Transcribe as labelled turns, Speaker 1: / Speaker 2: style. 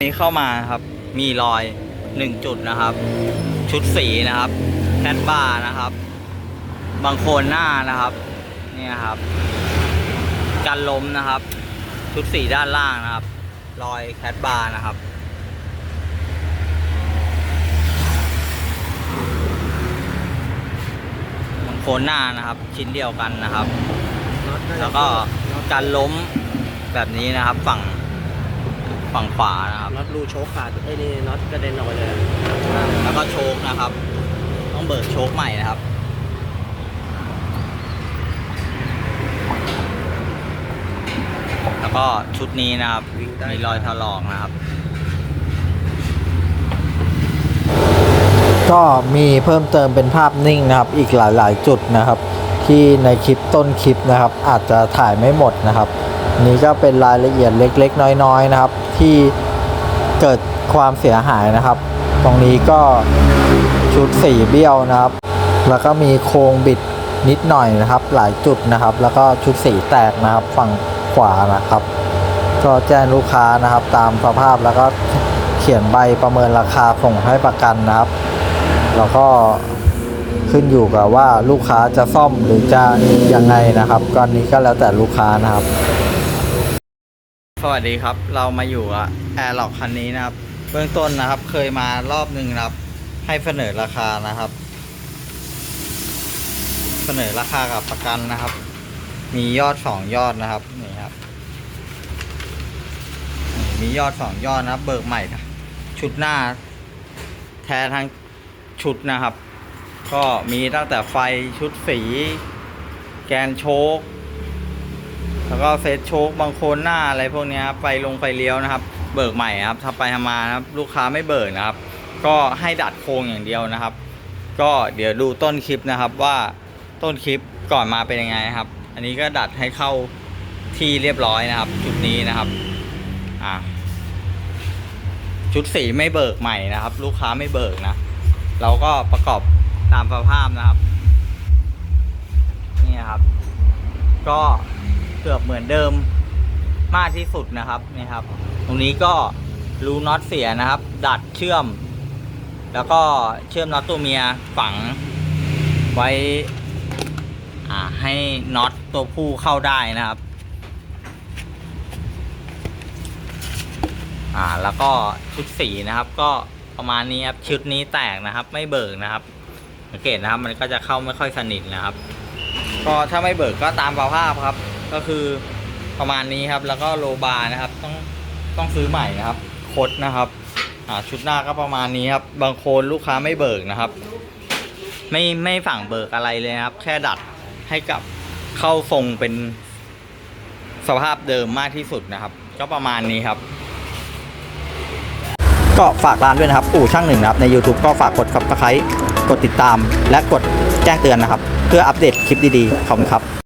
Speaker 1: นี้เข้ามาครับ มีรอยหนึ่งจุดนะครับ ชุดสีนะครับแคทบาร์นะครับ บางโคนหน้านะครับ เนี่ยครับ กันล้มนะครับ ชุดสีด้านล่างนะครับ รอยแคทบาร์นะครับบางโคนหน้านะครับ ชิ้นเดียวกันนะครับ แล้วก็การล้มแบบนี้นะครับฝั่ง ฝั่งขวานะครับ
Speaker 2: น็อตรูโชคขาดไอ้นี่น็อตกระเด็นออกไปเลย
Speaker 1: แล้วก็โชคนะครับ ต้องเบิกโชคใหม่นะครับ แล้วก็ชุดนี้นะครับมีรอยถลอกนะครับ
Speaker 3: ก็มีเพิ่มเติมเป็นภาพนิ่งนะครับอีกหลาย ๆ จุดนะครับ ที่ในคลิปต้นคลิปนะครับ อาจจะถ่ายไม่หมดนะครับอันนี้ก็เป็นรายละเอียดเล็ก ๆ น้อย ๆ นะครับ ที่เกิดความเสียหายนะครับ ตรงนี้ก็ชุดสีเบี้ยวนะครับ แล้วก็มีโครงบิดนิดหน่อยนะครับ หลายจุดนะครับ แล้วก็ชุดสีแตกนะครับฝั่งขวานะครับ ก็แจ้งลูกค้านะครับ ตามสภาพแล้วก็เขียนใบประเมินราคาส่งให้ประกันนะครับ แล้วก็ขึ้นอยู่กับว่าลูกค้าจะซ่อมหรือจะยังไงนะครับก็อันนี้ก็แล้วแต่ลูกค้านะครับ
Speaker 1: สวัสดีครับ เรามาอยู่แอร์ล็อกคันนี้นะครับ เบื้องต้นนะครับ เคยมารอบหนึ่งนะครับ ให้เสนอราคานะครับ เสนอราคากับประกันนะครับ มียอดสองยอดนะครับนี่ครับ มียอดสองยอดนะครับ เบิกใหม่ชุดหน้า แท้ทั้งชุดนะครับ ก็มีตั้งแต่ไฟชุดสี แกนโชค แล้วก็เซตโชคบางโคนหน้าอะไรพวกนี้ครับไฟลงไฟเลี้ยวนะครับ เบิกใหม่ครับถ้าไปทำมานะครับลูกค้าไม่เบิกนะครับ ก็ให้ดัดโครงอย่างเดียวนะครับ ก็เดี๋ยวดูต้นคลิปนะครับว่าต้นคลิปก่อนมาเป็นยังไงครับ อันนี้ก็ดัดให้เข้าที่เรียบร้อยนะครับ จุดนี้นะครับอ่าชุดสีไม่เบิกใหม่นะครับ ลูกค้าไม่เบิกนะ เราก็ประกอบตามสภาพนะครับ นี่ครับ ก็ เกือบเหมือนเดิมมากที่สุดนะครับนี่ครับ ตรงนี้ก็รูน็อตเสียนะครับ ดัดเชื่อม แล้วก็เชื่อมน็อตตัวเมียฝังไว้ให้น็อตตัวผู้เข้าได้นะครับอ่าแล้วก็ชุดสีนะครับ ก็ประมาณนี้ครับชุดนี้แตกนะครับ ไม่เบิกนะครับสังเกตนะครับ มันก็จะเข้าไม่ค่อยสนิทนะครับ ก็ถ้าไม่เบิกก็ตามสภาพครับ ก็คือประมาณนี้ครับ แล้วก็โลบาร์นะครับ ต้องต้องซื้อใหม่นะครับ คดนะครับอ่าชุดหน้าก็ประมาณนี้ครับ บางโคนลูกค้าไม่เบิกนะครับ ไม่ไม่ฝั่งเบิกอะไรเลยครับ แค่ดัดให้กับเข้าทรงเป็นสภาพเดิมมากที่สุดนะครับ ก็ประมาณนี้ครับ
Speaker 3: ก็ฝากร้านด้วยนะครับ อู่ช่างหนึ่งนะครับ ใน YouTube ก็ฝากกด subscribe กดติดตาม และกดแจ้งเตือนนะครับ เพื่ออัปเดตคลิปดีๆขอบคุณครับ